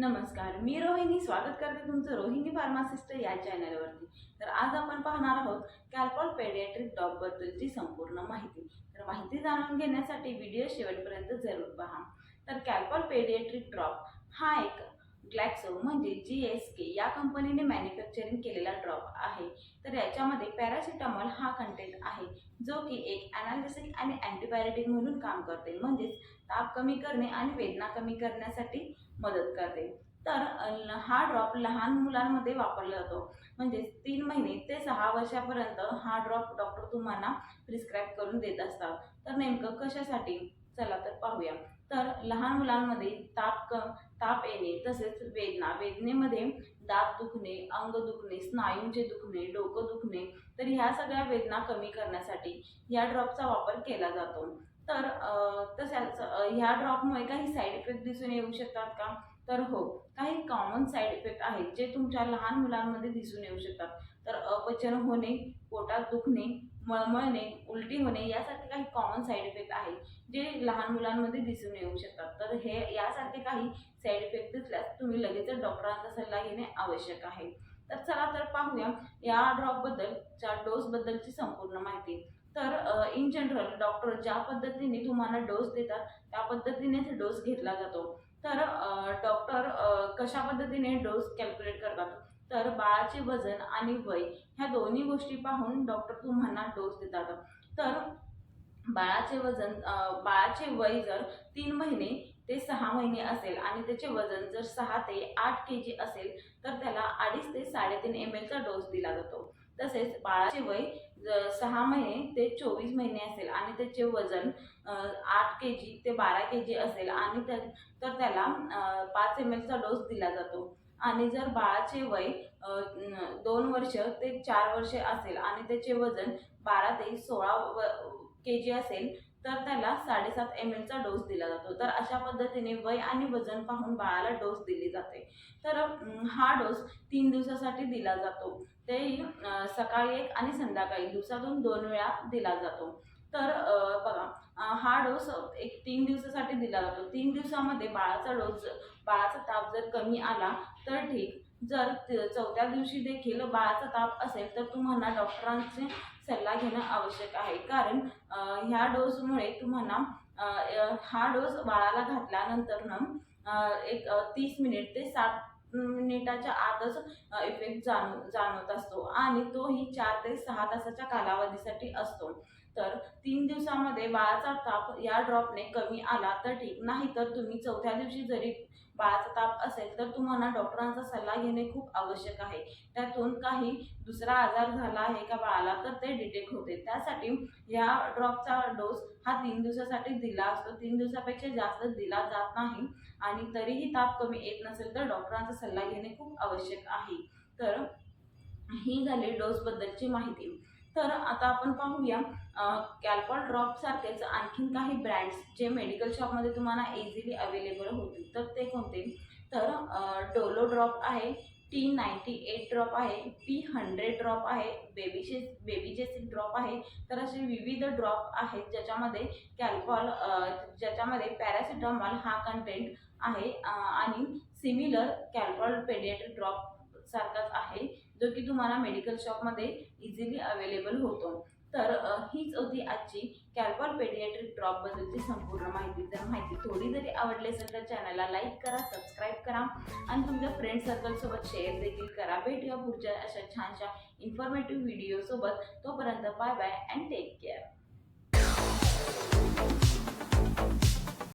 नमस्कार मी रोहिणी. स्वागत करते तुमचं रोहिणी फार्मासिस्ट या चॅनलवरती. तर आज आपण पाहणार आहोत कॅल्पॉल पेडियाट्रिक डॉगबद्दलची संपूर्ण माहिती. तर माहिती जाणून घेण्यासाठी व्हिडिओ शेवटपर्यंत जरूर पहा. तर कॅल्पॉल पेडियाट्रिक ड्रॉप हा एक ग्लॅक्सो म्हणजे जी एस के या कंपनीने मॅन्युफॅक्चरिंग केलेला ड्रॉप आहे. तर याच्यामध्ये पॅरासिटामॉल हा कंटेंट आहे जो की एक अनालिसिक आणि अँटीबायोटिक म्हणून काम करते. म्हणजेच ताप कमी करणे आणि वेदना कमी करण्यासाठी मदत करते. तर हा ड्रॉप लहान मुलांमध्ये वापरला जातो. म्हणजेच तीन महिने ते सहा वर्षापर्यंत हा ड्रॉप डॉक्टर तुम्हाला प्रिस्क्राईब करून देत असतात. तर नेमकं कशासाठी? चला तर पाहूया. तर लहान मुलांमध्ये ताप क ताप येणे तसेच वेदना वेदनेमध्ये दात दुखणे अंग दुखणे स्नायूंचे दुखणे डोकं दुखणे तर ह्या सगळ्या वेदना कमी करण्यासाठी ह्या ड्रॉपचा वापर केला जातो. तर तसेच ह्या ड्रॉपमुळे काही साईड इफेक्ट दिसून येऊ शकतात का? तर हो काही कॉमन साईड इफेक्ट आहेत जे तुमच्या लहान मुलांमध्ये दिसून येऊ शकतात. तर अपचन होणे पोटात दुखणे मळमळणे उलटी होणे यासारखे काही कॉमन साईड इफेक्ट आहे जे लहान मुलांमध्ये दिसून येऊ शकतात. तर हे यासारखे काही साईड इफेक्ट दिसल्यास तुम्ही लगेचच डॉक्टरांचा सल्ला घेणे आवश्यक आहे. तर चला तर पाहूया या ड्रॉपबद्दलच्या डोसबद्दलची संपूर्ण माहिती. तर इन जनरल डॉक्टर ज्या पद्धतीने तुम्हाला डोस देतात त्या पद्धतीनेच डोस घेतला जातो. तर डॉक्टर कशा पद्धतीने डोस कॅल्क्युलेट करतात? तर बाळाचे वजन आणि वय ह्या दोन्ही गोष्टी पाहून डॉक्टर तुम्हाला डोस देतात. तर बाळाचे वजन बाळाचे वय जर तीन महिने ते सहा महिने असेल आणि त्याचे वजन जर सहा ते आठ के जी असेल तर त्याला अडीच ते साडेतीन एम एलचा डोस दिला जातो. तसेच बाळाचे वय सहा महिने ते चोवीस महिने असेल आणि त्याचे वजन आठ के जी ते बारा के जी असेल आणि त्या तर त्याला पाच एम एलचा डोस दिला जातो. आणि जर बाळाचे वय दोन वर्ष ते चार वर्ष असेल आणि त्याचे वजन बारा ते सोळा के जी असेल तर त्याला साडेसात एम एलचा डोस दिला जातो. तर अशा पद्धतीने वय आणि वजन पाहून बाळाला डोस दिली जाते. तर हा डोस तीन दिवसासाठी दिला जातो. तेही सकाळी एक आणि संध्याकाळी दिवसातून दोन वेळा दिला जातो. तर बघा हा डोस एक तीन दिवसासाठी दिला जातो. तीन दिवसामध्ये बाळाचा डोस बाळाचा ताप जर कमी आला तर ठीक. जर चौथ्या दिवशी देखील बाळाचा ताप असेल तर तुम्हाला डॉक्टरांचे सल्ला घेणं आवश्यक आहे. कारण ह्या डोसमुळे तुम्हाला हा डोस बाळाला घातल्यानंतर ना एक तीस मिनिट ते साठ मिनिटाच्या आतच इफेक्ट जाणव जाणवत असतो. आणि तोही चार ते सहा तासाच्या कालावधीसाठी असतो. तर तीन दिवसामध्ये बाळाचा ताप या ड्रॉपने कमी आला तर ठीक. नाही तर तुम्ही चौथ्या दिवशी जरी बाळाचा ताप असेल तर तुम्हाला डॉक्टरांचा सल्ला घेणे खूप आवश्यक आहे. त्यातून काही दुसरा आजार झाला आहे का बाळाला तर ते डिटेक्ट होते. त्यासाठी या ड्रॉपचा डोस हा तीन दिवसासाठी दिला असतो. तीन दिवसापेक्षा जास्त दिला जात नाही आणि तरीही ताप कमी येत नसेल तर डॉक्टरांचा सल्ला घेणे खूप आवश्यक आहे. तर ही झाली डोसबद्दलची माहिती. तर आता आपण पाहूया कॅल्पॉल ड्रॉप सारखेच आणखीन काही ब्रँड्स जे मेडिकल शॉपमध्ये तुम्हाला इझिली अवेलेबल होतील. तर ते कोणते? तर डोलो ड्रॉप आहे टी नाईन्टी एट ड्रॉप आहे पी हंड्रेड ड्रॉप आहे बेबीचे बेबी ड्रॉप आहे. तर असे विविध ड्रॉप आहेत ज्याच्यामध्ये कॅल्पॉल ज्याच्यामध्ये पॅरासिटामॉल हा कंटेंट आहे आणि सिमिलर कॅल्पॉल पेडियाट्रिक ड्रॉप सारखाच आहे. जो की तुम्हाला मेडिकल शॉपमध्ये इझिली अवेलेबल होतो. तर हीच होती आजची कॅल्पॉल पेडियाट्रिक ड्रॉपबद्दलची संपूर्ण माहिती. जर माहिती थोडी जरी आवडली असेल तर चॅनलला लाईक करा सबस्क्राईब करा आणि तुमच्या फ्रेंड सर्कलसोबत शेअर देखील करा. भेटूया पुढच्या अशा छानशा इन्फॉर्मेटिव्ह व्हिडिओसोबत तोपर्यंत bye bye and take care